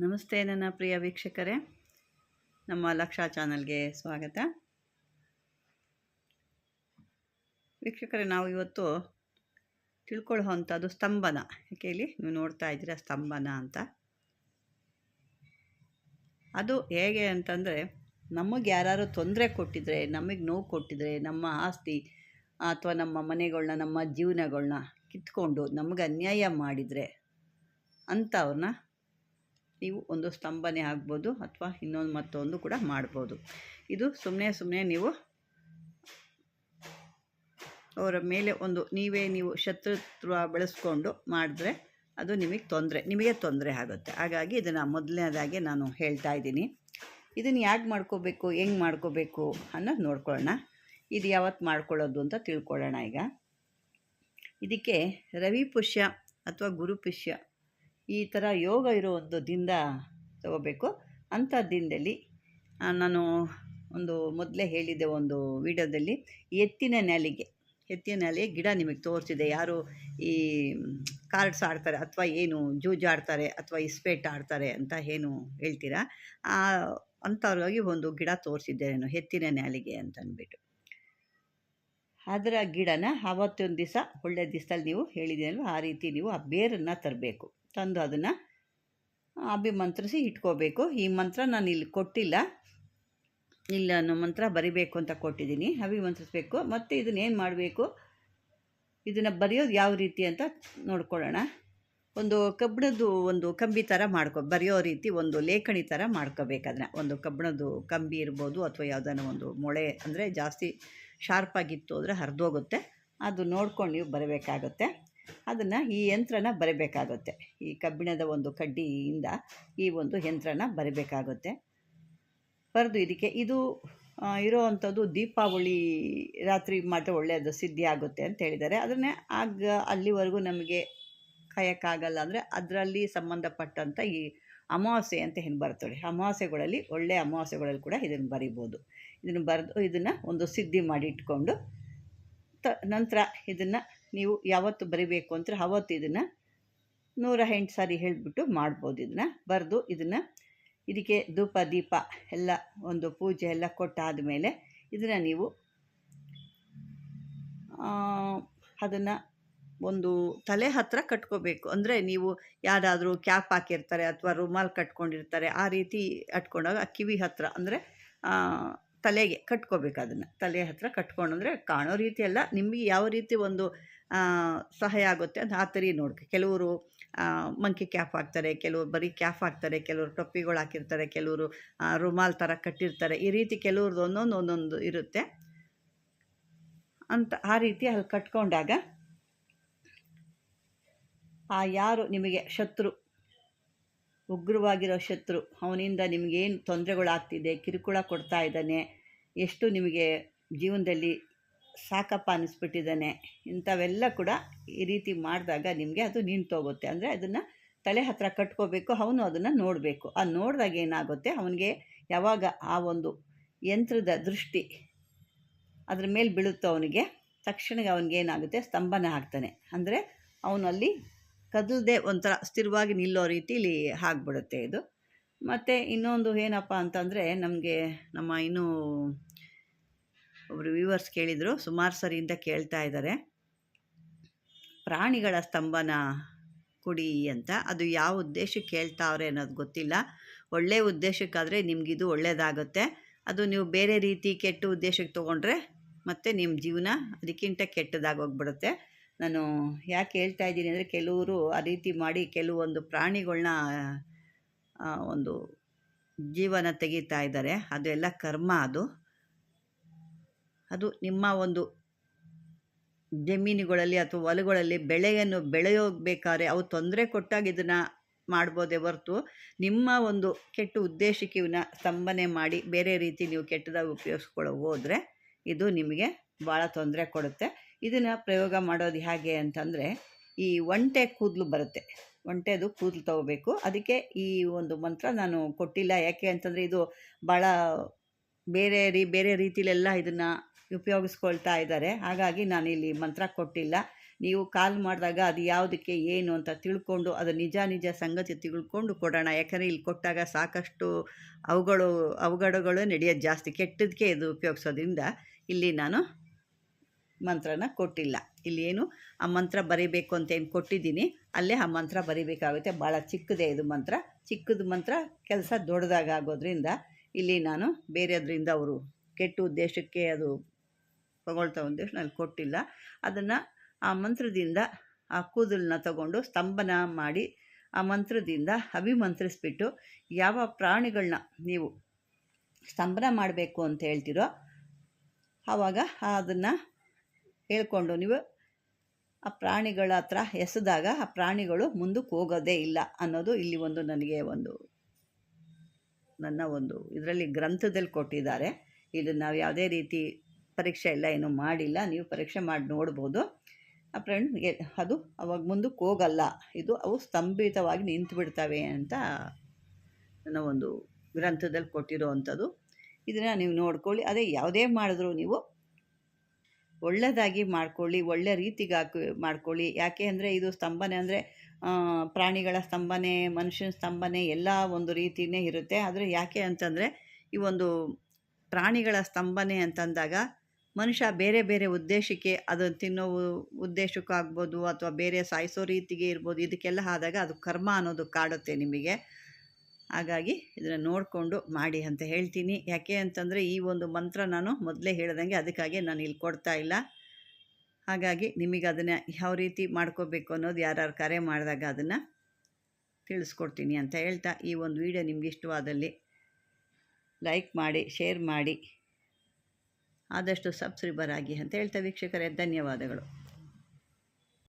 ನಮಸ್ತೆ ನನ್ನ ಪ್ರಿಯ ವೀಕ್ಷಕರೇ. ನಮ್ಮ ಲಕ್ಷ ಚಾನಲ್ಗೆ ಸ್ವಾಗತ. ವೀಕ್ಷಕರೇ, ನಾವು ಇವತ್ತು ತಿಳ್ಕೊಳ್ಳುವಂಥದ್ದು ಸ್ತಂಭನ. ಯಾಕೆ ಇಲ್ಲಿ ನೀವು ನೋಡ್ತಾ ಇದ್ದೀರಾ ಸ್ತಂಭನ ಅಂತ. ಅದು ಹೇಗೆ ಅಂತಂದರೆ, ನಮಗೆ ಯಾರು ತೊಂದರೆ ಕೊಟ್ಟಿದ್ರೆ, ನಮಗೆ ನೋವು ಕೊಟ್ಟಿದ್ರೆ, ನಮ್ಮ ಆಸ್ತಿ ಅಥವಾ ನಮ್ಮ ಮನೆಗಳನ್ನ ನಮ್ಮ ಜೀವನಗಳನ್ನ ಕಿತ್ಕೊಂಡು ನಮಗೆ ಅನ್ಯಾಯ ಮಾಡಿದರೆ ಅಂಥವ್ರನ್ನ ನೀವು ಒಂದು ಸ್ತಂಭನೆ ಆಗ್ಬೋದು ಅಥವಾ ಇನ್ನೊಂದು ಮತ್ತೊಂದು ಕೂಡ ಮಾಡ್ಬೋದು. ಇದು ಸುಮ್ಮನೆ ಸುಮ್ಮನೆ ನೀವು ಅವರ ಮೇಲೆ ಒಂದು ನೀವೇ ನೀವು ಶತ್ರುತ್ವ ಬೆಳೆಸ್ಕೊಂಡು ಮಾಡಿದ್ರೆ ಅದು ನಿಮಗೆ ತೊಂದರೆ ನಿಮಗೆ ತೊಂದರೆ ಆಗುತ್ತೆ. ಹಾಗಾಗಿ ಇದನ್ನು ಮೊದಲನೇದಾಗಿ ನಾನು ಹೇಳ್ತಾ ಇದ್ದೀನಿ. ಇದನ್ನು ಯಾಕೆ ಮಾಡ್ಕೋಬೇಕು, ಹೆಂಗೆ ಮಾಡ್ಕೋಬೇಕು ಅನ್ನೋದು ನೋಡ್ಕೊಳ್ಳೋಣ. ಇದು ಯಾವತ್ತು ಮಾಡ್ಕೊಳ್ಳೋದು ಅಂತ ತಿಳ್ಕೊಳ್ಳೋಣ ಈಗ. ಇದಕ್ಕೆ ರವಿ ಪುಷ್ಯ ಅಥವಾ ಗುರು ಪುಷ್ಯ ಈ ಥರ ಯೋಗ ಇರೋ ಒಂದು ದಿಂದ ತಗೋಬೇಕು. ಅಂಥ ದಿನದಲ್ಲಿ ನಾನು ಒಂದು ಮೊದಲೇ ಹೇಳಿದ್ದೆ ಒಂದು ವಿಡಿಯೋದಲ್ಲಿ, ಎತ್ತಿನ ನೆಲೆಗೆ ಎತ್ತಿನ ನೆಲೆಗೆ ಗಿಡ ನಿಮಗೆ ತೋರಿಸಿದೆ. ಯಾರು ಈ ಕಾರ್ಡ್ಸ್ ಆಡ್ತಾರೆ ಅಥವಾ ಏನು ಜೂಜಾಡ್ತಾರೆ ಅಥವಾ ಇಸ್ಪೇಟ್ ಆಡ್ತಾರೆ ಅಂತ ಏನು ಹೇಳ್ತೀರಾ? ಆ, ಅಂಥವ್ರಿಗಾಗಿ ಒಂದು ಗಿಡ ತೋರಿಸಿದ್ದೆ ನಾನು, ಎತ್ತಿನ ನೆಲೆಗೆ ಅಂತಂದ್ಬಿಟ್ಟು ಅದರ ಗಿಡನ ಆವತ್ತೊಂದು ದಿವಸ, ಒಳ್ಳೆ ದಿವಸದಲ್ಲಿ ನೀವು ಹೇಳಿದ್ದೀನಲ್ವ ಆ ರೀತಿ ನೀವು ಆ ಬೇರನ್ನು ತರಬೇಕು. ತಂದು ಅದನ್ನು ಅಭಿಮಂತ್ರಿಸಿ ಇಟ್ಕೋಬೇಕು. ಈ ಮಂತ್ರ ನಾನು ಇಲ್ಲಿ ಕೊಟ್ಟಿಲ್ಲ. ಇಲ್ಲ ನಮ್ಮ ಮಂತ್ರ ಬರಿಬೇಕು ಅಂತ ಕೊಟ್ಟಿದ್ದೀನಿ. ಅಭಿಮಂತ್ರಿಸ್ಬೇಕು. ಮತ್ತು ಇದನ್ನ ಏನು ಮಾಡಬೇಕು? ಇದನ್ನು ಬರೆಯೋದು ಯಾವ ರೀತಿ ಅಂತ ನೋಡ್ಕೊಳ್ಳೋಣ. ಒಂದು ಕಬ್ಬಿಣದ್ದು ಒಂದು ಕಂಬಿ ಥರ ಮಾಡ್ಕೊ, ಬರೆಯೋ ರೀತಿ ಒಂದು ಲೇಖಣಿ ಥರ ಮಾಡ್ಕೋಬೇಕು ಅದನ್ನ ಒಂದು ಕಬ್ಬಿಣದ್ದು ಕಂಬಿ ಇರ್ಬೋದು ಅಥವಾ ಯಾವುದಾನ ಒಂದು ಮೊಳೆ ಅಂದರೆ ಜಾಸ್ತಿ ಶಾರ್ಪಾಗಿತ್ತು ಅಂದರೆ ಹರಿದೋಗುತ್ತೆ. ಅದು ನೋಡ್ಕೊಂಡು ನೀವು ಬರಬೇಕಾಗುತ್ತೆ. ಅದನ್ನು ಈ ಯಂತ್ರನ ಬರಬೇಕಾಗುತ್ತೆ. ಈ ಕಬ್ಬಿಣದ ಒಂದು ಕಡ್ಡಿಯಿಂದ ಈ ಒಂದು ಯಂತ್ರನ ಬರಬೇಕಾಗುತ್ತೆ. ಬರೆದು ಇದಕ್ಕೆ ಇದು ಇರೋ ಅಂಥದ್ದು ದೀಪಾವಳಿ, ರಾತ್ರಿ ಮಾತ್ರ ಒಳ್ಳೆಯದು, ಸಿದ್ಧಿ ಆಗುತ್ತೆ ಅಂತ ಹೇಳಿದ್ದಾರೆ. ಅದನ್ನೇ ಆಗ ಅಲ್ಲಿವರೆಗೂ ನಮಗೆ ಕಾಯೋಕ್ಕಾಗಲ್ಲ ಅಂದರೆ ಅದರಲ್ಲಿ ಸಂಬಂಧಪಟ್ಟಂಥ ಈ ಅಮಾವಾಸ್ಯೆ ಅಂತ ಏನು ಬರ್ತದೆ. ಅಮಾವಾಸ್ಯೆಗಳಲ್ಲಿ ಒಳ್ಳೆಯ ಅಮಾವಾಸ್ಯೆಗಳಲ್ಲಿ ಕೂಡ ಇದನ್ನು ಬರಿಬೋದು. ಇದನ್ನು ಬರೆದು ಇದನ್ನು ಒಂದು ಸಿದ್ಧಿ ಮಾಡಿ ಇಟ್ಕೊಂಡು ತ, ನಂತರ ಇದನ್ನು ನೀವು ಯಾವತ್ತು ಬರಿಬೇಕು ಅಂದರೆ ಅವತ್ತು ಇದನ್ನು ನೂರ ಎಂಟು ಸಾರಿ ಹೇಳಿಬಿಟ್ಟು ಮಾಡ್ಬೋದು ಇದನ್ನು. ಬರೆದು ಇದನ್ನು ಇದಕ್ಕೆ ಧೂಪ, ದೀಪ ಎಲ್ಲ ಒಂದು ಪೂಜೆ ಎಲ್ಲ ಕೊಟ್ಟಾದ ಮೇಲೆ ಇದನ್ನು ನೀವು ಅದನ್ನು ಒಂದು ತಲೆ ಹತ್ತಿರ ಕಟ್ಕೋಬೇಕು. ಅಂದರೆ ನೀವು ಯಾರಾದರೂ ಕ್ಯಾಪ್ ಹಾಕಿರ್ತಾರೆ ಅಥವಾ ರುಮಾಲ್ ಕಟ್ಕೊಂಡಿರ್ತಾರೆ, ಆ ರೀತಿ ಅಟ್ಕೊಂಡಾಗ ಕಿವಿ ಹತ್ತಿರ ಅಂದರೆ ತಲೆಗೆ ಕಟ್ಕೋಬೇಕು ಅದನ್ನು. ತಲೆ ಹತ್ತಿರ ಕಟ್ಕೊಂಡಂದರೆ ಕಾಣೋ ರೀತಿ ಅಲ್ಲ. ನಿಮಗೆ ಯಾವ ರೀತಿ ಒಂದು ಸಹಾಯ ಆಗುತ್ತೆ ಅದು ಆ ಥರ ನೋಡಿ ಕೆಲವರು ಮಂಕಿ ಕ್ಯಾಪ್ ಹಾಕ್ತಾರೆ, ಕೆಲವರು ಬರೀ ಕ್ಯಾಪ್ ಹಾಕ್ತಾರೆ, ಕೆಲವರು ಟೊಪ್ಪಿಗಳು ಹಾಕಿರ್ತಾರೆ, ಕೆಲವರು ರುಮಾಲ್ ಥರ ಕಟ್ಟಿರ್ತಾರೆ. ಈ ರೀತಿ ಕೆಲವ್ರದ್ದು ಒಂದೊಂದು ಒಂದೊಂದು ಇರುತ್ತೆ. ಅಂತ ಆ ರೀತಿ ಅಲ್ಲಿ ಕಟ್ಕೊಂಡಾಗ ಆ ಯಾರು ನಿಮಗೆ ಶತ್ರು, ಉಗ್ರವಾಗಿರೋ ಶತ್ರು, ಅವನಿಂದ ನಿಮಗೇನು ತೊಂದರೆಗಳಾಗ್ತಿದೆ, ಕಿರುಕುಳ ಕೊಡ್ತಾ ಇದ್ದಾನೆ, ಎಷ್ಟು ನಿಮಗೆ ಜೀವನದಲ್ಲಿ ಸಾಕಪ್ಪ ಅನ್ನಿಸ್ಬಿಟ್ಟಿದ್ದಾನೆ ಇಂಥವೆಲ್ಲ ಕೂಡ ಈ ರೀತಿ ಮಾಡಿದಾಗ ನಿಮಗೆ ಅದು ನಿಂತೋಗುತ್ತೆ ಅಂದರೆ ಅದನ್ನು ತಲೆ ಹತ್ರ ಕಟ್ಕೋಬೇಕು, ಅವನು ಅದನ್ನು ನೋಡಬೇಕು. ಆ ನೋಡಿದಾಗ ಏನಾಗುತ್ತೆ? ಅವನಿಗೆ ಯಾವಾಗ ಆ ಒಂದು ಯಂತ್ರದ ದೃಷ್ಟಿ ಅದ್ರ ಮೇಲೆ ಬೀಳುತ್ತೋ ಅವನಿಗೆ ತಕ್ಷಣ ಅವನಿಗೆ ಏನಾಗುತ್ತೆ? ಸ್ತಂಭನ ಹಾಕ್ತಾನೆ. ಅಂದರೆ ಅವನಲ್ಲಿ ಕದಲದೆ ಒಂಥರ ಸ್ಥಿರವಾಗಿ ನಿಲ್ಲೋ ರೀತಿಲಿ ಆಗ್ಬಿಡುತ್ತೆ ಇದು. ಮತ್ತು ಇನ್ನೊಂದು ಏನಪ್ಪ ಅಂತಂದರೆ ನಮಗೆ ನಮ್ಮ ಇನ್ನೂ ಒಬ್ಬರು ವ್ಯೂವರ್ಸ್ ಕೇಳಿದರು, ಸುಮಾರು ಸರಿಯಿಂದ ಕೇಳ್ತಾ ಇದ್ದಾರೆ ಪ್ರಾಣಿಗಳ ಸ್ತಂಭನ ಕುಡಿ ಅಂತ, ಅದು ಯಾವ ಉದ್ದೇಶಕ್ಕೆ ಕೇಳ್ತಾವ್ರೆ ಅನ್ನೋದು ಗೊತ್ತಿಲ್ಲ. ಒಳ್ಳೆಯ ಉದ್ದೇಶಕ್ಕಾದರೆ ನಿಮಗಿದು ಒಳ್ಳೆಯದಾಗುತ್ತೆ ಅದು ನೀವು ಬೇರೆ ರೀತಿ ಕೆಟ್ಟ ಉದ್ದೇಶಕ್ಕೆ ತೊಗೊಂಡ್ರೆ ಮತ್ತು ನಿಮ್ಮ ಜೀವನ ಅದಕ್ಕಿಂತ ಕೆಟ್ಟದಾಗಿ ಹೋಗ್ಬಿಡುತ್ತೆ. ನಾನು ಯಾಕೆ ಹೇಳ್ತಾ ಇದ್ದೀನಿ ಅಂದರೆ, ಕೆಲವರು ಆ ರೀತಿ ಮಾಡಿ ಕೆಲವೊಂದು ಪ್ರಾಣಿಗಳನ್ನ ಒಂದು ಜೀವನ ತೆಗಿತಾ ಇದ್ದಾರೆ ಅದು ಎಲ್ಲ ಕರ್ಮ ಅದು. ಅದು ನಿಮ್ಮ ಒಂದು ಜಮೀನುಗಳಲ್ಲಿ ಅಥವಾ ಹೊಲಗಳಲ್ಲಿ ಬೆಳೆಯನ್ನು ಬೆಳೆಯೋಗ್ಬೇಕಾದ್ರೆ ಅವು ತೊಂದರೆ ಕೊಟ್ಟಾಗ ಇದನ್ನು ಮಾಡ್ಬೋದೇ ಹೊರತು ನಿಮ್ಮ ಒಂದು ಕೆಟ್ಟ ಉದ್ದೇಶಕ್ಕೆ ಇವನ್ನ ಸ್ತಂಭನೆ ಮಾಡಿ ಬೇರೆ ರೀತಿ ನೀವು ಕೆಟ್ಟದಾಗಿ ಉಪಯೋಗಿಸ್ಕೊಳ್ಳೋ ಹೋದರೆ ಇದು ನಿಮಗೆ ಭಾಳ ತೊಂದರೆ ಕೊಡುತ್ತೆ. ಇದನ್ನು ಪ್ರಯೋಗ ಮಾಡೋದು ಹೇಗೆ ಅಂತಂದರೆ ಈ ಒಂಟೆ ಕೂದಲು ಬರುತ್ತೆ. ಒಂಟೆದು ಕೂದಲು ತಗೋಬೇಕು. ಅದಕ್ಕೆ ಈ ಒಂದು ಮಂತ್ರ ನಾನು ಕೊಟ್ಟಿಲ್ಲ. ಯಾಕೆ ಅಂತಂದರೆ ಇದು ಭಾಳ ಬೇರೆ ರೀ, ಬೇರೆ ರೀತಿಲೆಲ್ಲ ಇದನ್ನು ಉಪಯೋಗಿಸ್ಕೊಳ್ತಾ ಇದ್ದಾರೆ. ಹಾಗಾಗಿ ನಾನು ಇಲ್ಲಿ ಮಂತ್ರ ಕೊಟ್ಟಿಲ್ಲ. ನೀವು ಕಾಲ್ ಮಾಡಿದಾಗ ಅದು ಯಾವುದಕ್ಕೆ ಏನು ಅಂತ ತಿಳ್ಕೊಂಡು ಅದು ನಿಜ ನಿಜ ಸಂಗತಿ ತಿಳ್ಕೊಂಡು ಕೊಡೋಣ. ಯಾಕಂದರೆ ಇಲ್ಲಿ ಕೊಟ್ಟಾಗ ಸಾಕಷ್ಟು ಅವುಗಳು, ಅವಘಡಗಳು ನಡೆಯೋದು ಜಾಸ್ತಿ ಕೆಟ್ಟದಕ್ಕೆ ಇದು ಉಪಯೋಗಿಸೋದ್ರಿಂದ ಇಲ್ಲಿ ನಾನು ಮಂತ್ರನ ಕೊಟ್ಟಿಲ್ಲ. ಇಲ್ಲಿ ಏನು, ಆ ಮಂತ್ರ ಬರೀಬೇಕು ಅಂತ ಏನು ಕೊಟ್ಟಿದ್ದೀನಿ. ಅಲ್ಲೇ ಆ ಮಂತ್ರ ಬರೀಬೇಕಾಗುತ್ತೆ. ಭಾಳ ಚಿಕ್ಕದೇ ಇದು ಮಂತ್ರ. ಚಿಕ್ಕದು ಮಂತ್ರ ಕೆಲಸ ದೊಡ್ಡದಾಗ ಆಗೋದ್ರಿಂದ ಇಲ್ಲಿ ನಾನು ಬೇರೆದ್ರಿಂದ ಅವರು ಕೆಟ್ಟ ಉದ್ದೇಶಕ್ಕೆ ಅದು ತಗೊಳ್ತಾ ಉದ್ದೇಶ ಅಲ್ಲಿ ಕೊಟ್ಟಿಲ್ಲ. ಅದನ್ನು ಆ ಮಂತ್ರದಿಂದ ಆ ಕೂದಲನ್ನ ತಗೊಂಡು ಸ್ತಂಭನ ಮಾಡಿ ಆ ಮಂತ್ರದಿಂದ ಅಭಿಮಂತ್ರಿಸ್ಬಿಟ್ಟು ಯಾವ ಪ್ರಾಣಿಗಳನ್ನ ನೀವು ಸ್ತಂಭನ ಮಾಡಬೇಕು ಅಂತ ಹೇಳ್ತಿರೋ ಆವಾಗ ಅದನ್ನು ಹೇಳ್ಕೊಂಡು ನೀವು ಆ ಪ್ರಾಣಿಗಳ ಹತ್ರ ಎಸೆದಾಗ ಆ ಪ್ರಾಣಿಗಳು ಮುಂದಕ್ಕೆ ಹೋಗೋದೇ ಇಲ್ಲ ಅನ್ನೋದು ಇಲ್ಲಿ ಒಂದು ನನಗೆ ಒಂದು ನನ್ನ ಒಂದು ಇದರಲ್ಲಿ ಗ್ರಂಥದಲ್ಲಿ ಕೊಟ್ಟಿದ್ದಾರೆ. ಇದು ನಾವು ಯಾವುದೇ ರೀತಿ ಪರೀಕ್ಷೆ ಎಲ್ಲ ಏನೂ ಮಾಡಿಲ್ಲ. ನೀವು ಪರೀಕ್ಷೆ ಮಾಡಿ ನೋಡ್ಬೋದು. ಆ ಫ್ರೆಂಡ್ ಅದು ಅವಾಗ ಮುಂದಕ್ಕೆ ಹೋಗಲ್ಲ. ಇದು ಅವು ಸ್ತಂಭಿತವಾಗಿ ನಿಂತು ಬಿಡ್ತವೆ ಅಂತ ನನ್ನ ಒಂದು ಗ್ರಂಥದಲ್ಲಿ ಕೊಟ್ಟಿರೋ ಅಂಥದ್ದು ಇದನ್ನು ನೀವು ನೋಡ್ಕೊಳ್ಳಿ. ಅದೇ ಯಾವುದೇ ಮಾಡಿದ್ರು ನೀವು ಒಳ್ಳೆಯದಾಗಿ ಮಾಡ್ಕೊಳ್ಳಿ. ಒಳ್ಳೆ ರೀತಿಗೆ ಹಾಕಿ ಮಾಡ್ಕೊಳ್ಳಿ. ಯಾಕೆ ಅಂದರೆ ಇದು ಸ್ತಂಭನೆ ಅಂದರೆ ಪ್ರಾಣಿಗಳ ಸ್ತಂಭನೆ, ಮನುಷ್ಯನ ಸ್ತಂಭನೆ ಎಲ್ಲ ಒಂದು ರೀತಿಯೇ ಇರುತ್ತೆ. ಆದರೆ ಯಾಕೆ ಅಂತಂದರೆ ಈ ಒಂದು ಪ್ರಾಣಿಗಳ ಸ್ತಂಭನೆ ಅಂತಂದಾಗ ಮನುಷ್ಯ ಬೇರೆ ಬೇರೆ ಉದ್ದೇಶಕ್ಕೆ ಅದು ತಿನ್ನೋ ಉದ್ದೇಶಕ್ಕಾಗ್ಬೋದು ಅಥವಾ ಬೇರೆ ಸಾಯಿಸೋ ರೀತಿಗೆ ಇರ್ಬೋದು, ಇದಕ್ಕೆಲ್ಲ ಆದಾಗ ಅದು ಕರ್ಮ ಅನ್ನೋದು ಕಾಡುತ್ತೆ ನಿಮಗೆ. ಹಾಗಾಗಿ ಇದನ್ನು ನೋಡಿಕೊಂಡು ಮಾಡಿ ಅಂತ ಹೇಳ್ತೀನಿ. ಯಾಕೆ ಅಂತಂದರೆ ಈ ಒಂದು ಮಂತ್ರ ನಾನು ಮೊದಲೇ ಹೇಳ್ದಂಗೆ ಅದಕ್ಕಾಗಿ ನಾನು ಇಲ್ಲಿ ಕೊಡ್ತಾ ಇಲ್ಲ. ಹಾಗಾಗಿ ನಿಮಗೆ ಅದನ್ನು ಯಾವ ರೀತಿ ಮಾಡ್ಕೋಬೇಕು ಅನ್ನೋದು ಯಾರ್ಯಾರು ಕರೆ ಮಾಡಿದಾಗ ಅದನ್ನು ತಿಳಿಸ್ಕೊಡ್ತೀನಿ ಅಂತ ಹೇಳ್ತಾ ಈ ಒಂದು ವಿಡಿಯೋ ನಿಮ್ಗೆ ಇಷ್ಟವಾದಲ್ಲಿ ಲೈಕ್ ಮಾಡಿ, ಶೇರ್ ಮಾಡಿ. ಆದಷ್ಟು ಸಬ್ಸ್ಕ್ರೈಬರ್ ಆಗಿ ಅಂತ ಹೇಳ್ತಾ ವೀಕ್ಷಕರೇ ಧನ್ಯವಾದಗಳು.